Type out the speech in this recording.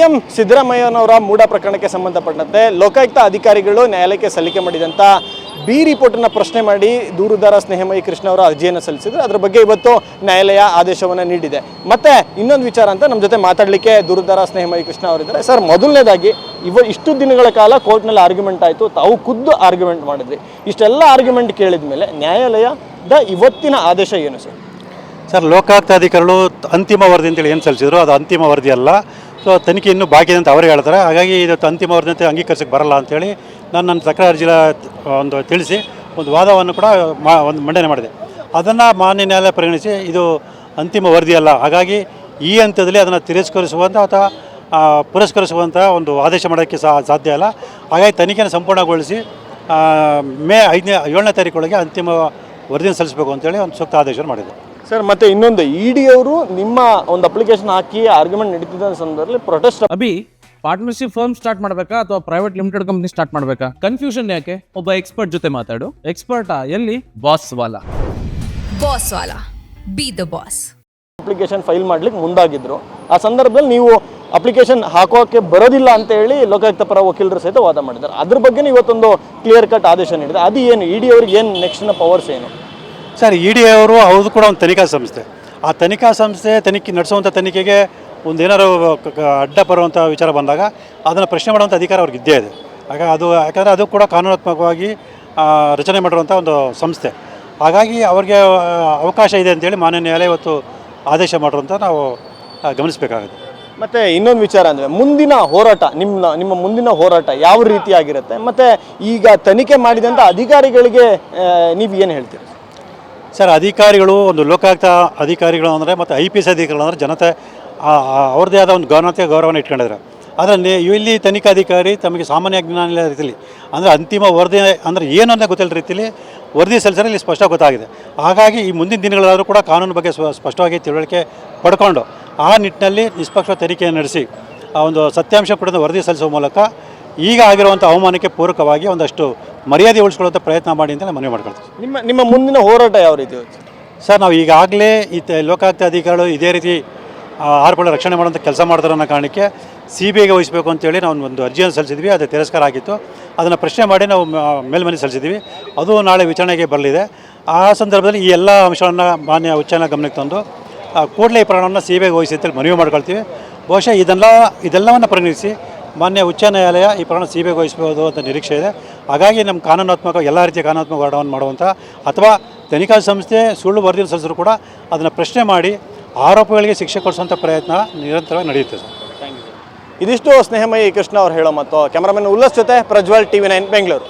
CM ಸಿದ್ದರಾಮಯ್ಯನವರ ಮೂಡ ಪ್ರಕರಣಕ್ಕೆ ಸಂಬಂಧಪಟ್ಟಂತೆ ಲೋಕಾಯುಕ್ತ ಅಧಿಕಾರಿಗಳು ನ್ಯಾಯಾಲಯಕ್ಕೆ ಸಲ್ಲಿಕೆ ಮಾಡಿದಂಥ ಬಿ ರಿಪೋರ್ಟನ್ನು ಪ್ರಶ್ನೆ ಮಾಡಿ ದೂರುದಾರ ಸ್ನೇಹಮಯಿ ಕೃಷ್ಣ ಅವರ ಅರ್ಜಿಯನ್ನು ಸಲ್ಲಿಸಿದ್ರು. ಅದರ ಬಗ್ಗೆ ಇವತ್ತು ನ್ಯಾಯಾಲಯ ಆದೇಶವನ್ನು ನೀಡಿದೆ. ಮತ್ತೆ ಇನ್ನೊಂದು ವಿಚಾರ ಅಂತ ನಮ್ಮ ಜೊತೆ ಮಾತಾಡಲಿಕ್ಕೆ ದೂರುದಾರ ಸ್ನೇಹಮಯಿ ಕೃಷ್ಣ ಅವರಿದ್ದಾರೆ ಸರ್, ಮೊದಲನೇದಾಗಿ ಇವ ಇಷ್ಟು ದಿನಗಳ ಕಾಲ ಕೋರ್ಟ್ನಲ್ಲಿ ಆರ್ಗ್ಯುಮೆಂಟ್ ಆಯಿತು. ತಾವು ಖುದ್ದು ಆರ್ಗ್ಯುಮೆಂಟ್ ಮಾಡಿದ್ರಿ. ಇಷ್ಟೆಲ್ಲ ಆರ್ಗ್ಯುಮೆಂಟ್ ಕೇಳಿದ ಮೇಲೆ ನ್ಯಾಯಾಲಯದ ಇವತ್ತಿನ ಆದೇಶ ಏನು ಸರ್? ಸರ್, ಲೋಕಾಯುಕ್ತ ಅಧಿಕಾರಿಗಳು ಅಂತಿಮ ವರದಿ ಅಂತೇಳಿ ಏನು ಸಲ್ಲಿಸಿದ್ರು? ಅದು ಅಂತಿಮ ವರದಿ ಅಲ್ಲ. ಸೊ ತನಿಖೆ ಇನ್ನೂ ಬಾಕಿ ಇದೆ ಅಂತ ಅವರು ಹೇಳ್ತಾರೆ. ಹಾಗಾಗಿ ಇದು ಅಂತಿಮ ವರದಿ ಅಂಗೀಕರಿಸಕ್ಕೆ ಬರಲ್ಲ ಅಂತೇಳಿ ನಾನು ನನ್ನ ತಕರಾರು ಅರ್ಜಿಲ ಒಂದು ತಿಳಿಸಿ ಒಂದು ವಾದವನ್ನು ಕೂಡ ಮಾ, ಒಂದು ಮಂಡನೆ ಮಾಡಿದೆ. ಅದನ್ನು ಮಾನ್ಯ ನ್ಯಾಯಾಲಯ ಪರಿಗಣಿಸಿ ಇದು ಅಂತಿಮ ವರದಿ ಅಲ್ಲ. ಹಾಗಾಗಿ ಈ ಹಂತದಲ್ಲಿ ಅದನ್ನು ತಿರಸ್ಕರಿಸುವಂಥ ಅಥವಾ ಪುರಸ್ಕರಿಸುವಂಥ ಒಂದು ಆದೇಶ ಮಾಡೋಕ್ಕೆ ಸಾಧ್ಯ ಇಲ್ಲ ಹಾಗಾಗಿ ತನಿಖೆಯನ್ನು ಸಂಪೂರ್ಣಗೊಳಿಸಿ ಮೇ ಐದನೇ, ಏಳನೇ ತಾರೀಕೊಳಗೆ ಅಂತಿಮ ವರದಿಯನ್ನು ಸಲ್ಲಿಸಬೇಕು ಅಂತೇಳಿ ಒಂದು ಸೂಕ್ತ ಆದೇಶವನ್ನು ಮಾಡಿದೆ. ಸರ್ ಮತ್ತೆ ಇನ್ನೊಂದು ಇ ಡಿ ಅವರು ನಿಮ್ಮ ಒಂದು ಅಪ್ಲಿಕೇಶನ್ ಹಾಕಿ ಆರ್ಗ್ಯುಮೆಂಟ್ ನಡೀತಿದ್ದ ಸಂದರ್ಭದಲ್ಲಿ ಪ್ರೊಟೆಸ್ಟ್ ಅಭಿ ಪಾರ್ಟ್ನರ್ಶಿಪ್ ಫರ್ಮ್ ಸ್ಟಾರ್ಟ್ ಮಾಡಬೇಕಾ ಅಥವಾ ಪ್ರೈವೇಟ್ ಲಿಮಿಟೆಡ್ ಕಂಪನಿ ಸ್ಟಾರ್ಟ್ ಮಾಡಬೇಕಾ? ಕನ್ಫ್ಯೂಷನ್ ಯಾಕೆ? ಒಬ್ಬ ಎಕ್ಸ್ಪರ್ಟ್ ಜೊತೆ ಮಾತಾಡು. ಎಕ್ಸ್ಪರ್ಟಾ ಎಲ್ಲಿ? Boss wala. Boss wala. Be the boss application file ಮಾಡ್ಲಿಕ್ಕೆ ಮುಂದಾಗಿದ್ರು. ಆ ಸಂದರ್ಭದಲ್ಲಿ ನೀವು ಅಪ್ಲಿಕೇಶನ್ ಹಾಕೋಕೆ ಬರೋದಿಲ್ಲ ಅಂತ ಹೇಳಿ ಲೋಕಾಯುಕ್ತ ಪರ ವಕೀಲರು ಸಹಿತ ವಾದ ಮಾಡಿದ್ದಾರೆ. ಅದ್ರ ಬಗ್ಗೆ ಇವತ್ತೊಂದು ಕ್ಲಿಯರ್ ಕಟ್ ಆದೇಶ ನೀಡಿದೆ. ಅದು ಏನು ಇ ಡಿ ಅವ್ರಿಗೆ ಏನು ನೆಕ್ಸ್ಟ್ನ ಪವರ್ಸ್ ಏನು? ಸರ್ ಇ ಡಿ ಅವರು ಅವ್ರದ್ದು ಕೂಡ ಒಂದು ತನಿಖಾ ಸಂಸ್ಥೆ. ಆ ತನಿಖಾ ಸಂಸ್ಥೆ ತನಿಖೆ ನಡೆಸುವಂಥ ತನಿಖೆಗೆ ಒಂದು ಕ- ಅಡ್ಡ ಬರುವಂಥ ವಿಚಾರ ಬಂದಾಗ ಅದನ್ನು ಪ್ರಶ್ನೆ ಮಾಡುವಂಥ ಅಧಿಕಾರ ಅವ್ರಿಗೆ ಇದ್ದೇ ಇದೆ. ಆಗ ಅದು, ಯಾಕಂದರೆ ಅದು ಕೂಡ ಕಾನೂನಾತ್ಮಕವಾಗಿ ರಚನೆ ಮಾಡಿರುವಂಥ ಒಂದು ಸಂಸ್ಥೆ. ಹಾಗಾಗಿ ಅವ್ರಿಗೆ ಅವಕಾಶ ಇದೆ ಅಂತೇಳಿ ಮಾನ್ಯ ನ್ಯಾಯಾಲಯ ಇವತ್ತು ಆದೇಶ ಮಾಡಿರುವಂಥ ನಾವು ಗಮನಿಸಬೇಕಾಗುತ್ತೆ. ಮತ್ತು ಇನ್ನೊಂದು ವಿಚಾರ ಅಂದರೆ ಮುಂದಿನ ಹೋರಾಟ, ನಿಮ್ಮ ನಿಮ್ಮ ಮುಂದಿನ ಹೋರಾಟ ಯಾವ ರೀತಿಯಾಗಿರುತ್ತೆ? ಮತ್ತು ಈಗ ತನಿಖೆ ಮಾಡಿದಂಥ ಅಧಿಕಾರಿಗಳಿಗೆ ನೀವು ಏನು ಹೇಳ್ತೀರಿ? ಸರ್, ಅಧಿಕಾರಿಗಳು, ಒಂದು ಲೋಕಾಯುಕ್ತ ಅಧಿಕಾರಿಗಳು ಅಂದರೆ ಮತ್ತು ಐ ಪಿ ಎಸ್ ಅಧಿಕಾರಿಗಳು ಅಂದರೆ ಜನತೆ ಅವ್ರದ್ದೇ ಆದ ಒಂದು ಗೌರವತೆ, ಗೌರವನ ಇಟ್ಕೊಂಡಿದ್ದಾರೆ. ಅದರಲ್ಲಿ ಇಲ್ಲಿ ತನಿಖಾಧಿಕಾರಿ ತಮಗೆ ಸಾಮಾನ್ಯ ಜ್ಞಾನ ಇಲ್ಲ ರೀತಿಯಲ್ಲಿ ಅಂದರೆ ಅಂತಿಮ ವರದಿ, ಅಂದರೆ ಏನು ಅಂತ ಗೊತ್ತಿಲ್ಲ ರೀತಿಯಲ್ಲಿ ವರದಿ ಸಲ್ಲಿಸಿದ್ರೆ ಇಲ್ಲಿ ಸ್ಪಷ್ಟ ಗೊತ್ತಾಗಿದೆ. ಹಾಗಾಗಿ ಈ ಮುಂದಿನ ದಿನಗಳಾದರೂ ಕೂಡ ಕಾನೂನು ಬಗ್ಗೆ ಸ್ಪಷ್ಟವಾಗಿ ತಿಳುವಳಿಕೆ ಪಡ್ಕೊಂಡು ಆ ನಿಟ್ಟಿನಲ್ಲಿ ನಿಷ್ಪಕ್ಷ ತನಿಖೆಯನ್ನು ನಡೆಸಿ, ಆ ಒಂದು ಸತ್ಯಾಂಶ ಕೂಡ ವರದಿ ಸಲ್ಲಿಸುವ ಮೂಲಕ ಈಗ ಆಗಿರುವಂಥ ಅವಮಾನಕ್ಕೆ ಪೂರಕವಾಗಿ ಒಂದಷ್ಟು ಮರ್ಯಾದೆ ಉಳಿಸ್ಕೊಳ್ಳುವಂಥ ಪ್ರಯತ್ನ ಮಾಡಿ ಅಂತ ಮನವಿ ಮಾಡ್ಕೊಳ್ತೀವಿ ನಿಮ್ಮ ನಿಮ್ಮ ಮುಂದಿನ ಹೋರಾಟ ಯಾವ ರೀತಿ ಇರುತ್ತೆ ಸರ್ ನಾವು ಈಗಾಗಲೇ ಈ ತ- ಲೋಕಾಯುಕ್ತ ಅಧಿಕಾರಿಗಳು ಇದೇ ರೀತಿ ಆ, ಆರುಗಳ ರಕ್ಷಣೆ ಮಾಡುವಂಥ ಕೆಲಸ ಮಾಡ್ತಾರೆ ಅನ್ನೋ ಕಾರಣಕ್ಕೆ ಸಿ ಬಿ ಐಗೆ ವಹಿಸಬೇಕು ಅಂತೇಳಿ ನಾವು ಒಂದು ಅರ್ಜಿಯನ್ನು ಸಲ್ಲಿಸಿದ್ವಿ ಅದು ತಿರಸ್ಕಾರ ಆಗಿತ್ತು. ಅದನ್ನು ಪ್ರಶ್ನೆ ಮಾಡಿ ನಾವು ಮ- ಮೇಲ್ಮನೆ ಸಲ್ಲಿಸಿದ್ವಿ. ಅದು ನಾಳೆ ವಿಚಾರಣೆಗೆ ಬರಲಿದೆ. ಆ ಸಂದರ್ಭದಲ್ಲಿ ಈ ಎಲ್ಲ ಅಂಶಗಳನ್ನು ಮಾನ್ಯ ಉಚ್ಚಾರಣೆ ಗಮನಕ್ಕೆ ತಂದು ಆ, ಕೂಡಲೇ ಈ ಪ್ರಕರಣವನ್ನು ಸಿ ಬಿ ಐಗೆ ವಹಿಸಿ ಅಂತೇಳಿ ಮನವಿ ಮಾಡ್ಕೊಳ್ತೀವಿ. ಬಹುಶಃ ಇದೆಲ್ಲ ಇದೆಲ್ಲವನ್ನು ಪರಿಗಣಿಸಿ ಮಾನ್ಯ ಉಚ್ಚ ನ್ಯಾಯಾಲಯ ಈ ಪ್ರಕರಣ ಸಿ ಬಿ ವಹಿಸಬಹುದು ಅಂತ ನಿರೀಕ್ಷೆ ಇದೆ. ಹಾಗಾಗಿ ನಮ್ಮ ಕಾನೂನಾತ್ಮಕ, ಎಲ್ಲ ರೀತಿಯ ಕಾನೂನಾತ್ಮಕ ಹೋರಾಟವನ್ನು ಮಾಡುವಂಥ ಅಥವಾ ತನಿಖಾ ಸಂಸ್ಥೆ ಸುಳ್ಳು ವರದಿ ಸಲ್ಲಿಸಿದ್ರು ಕೂಡ ಅದನ್ನು ಪ್ರಶ್ನೆ ಮಾಡಿ ಆರೋಪಗಳಿಗೆ ಶಿಕ್ಷೆ ಕೊಡಿಸುವಂಥ ಪ್ರಯತ್ನ ನಿರಂತರವಾಗಿ ನಡೆಯುತ್ತೆ ಸರ್. ಇದಿಷ್ಟು ಸ್ನೇಹಮಯಿ ಕೃಷ್ಣ ಅವರು ಹೇಳೋ ಮತ್ತು ಕ್ಯಾಮರಾಮನ್ ಉಲ್ಲಸ್ ಜೊತೆ ಪ್ರಜ್ವಲ್ ಟಿವಿ ನೈನ್, ಬೆಂಗಳೂರು.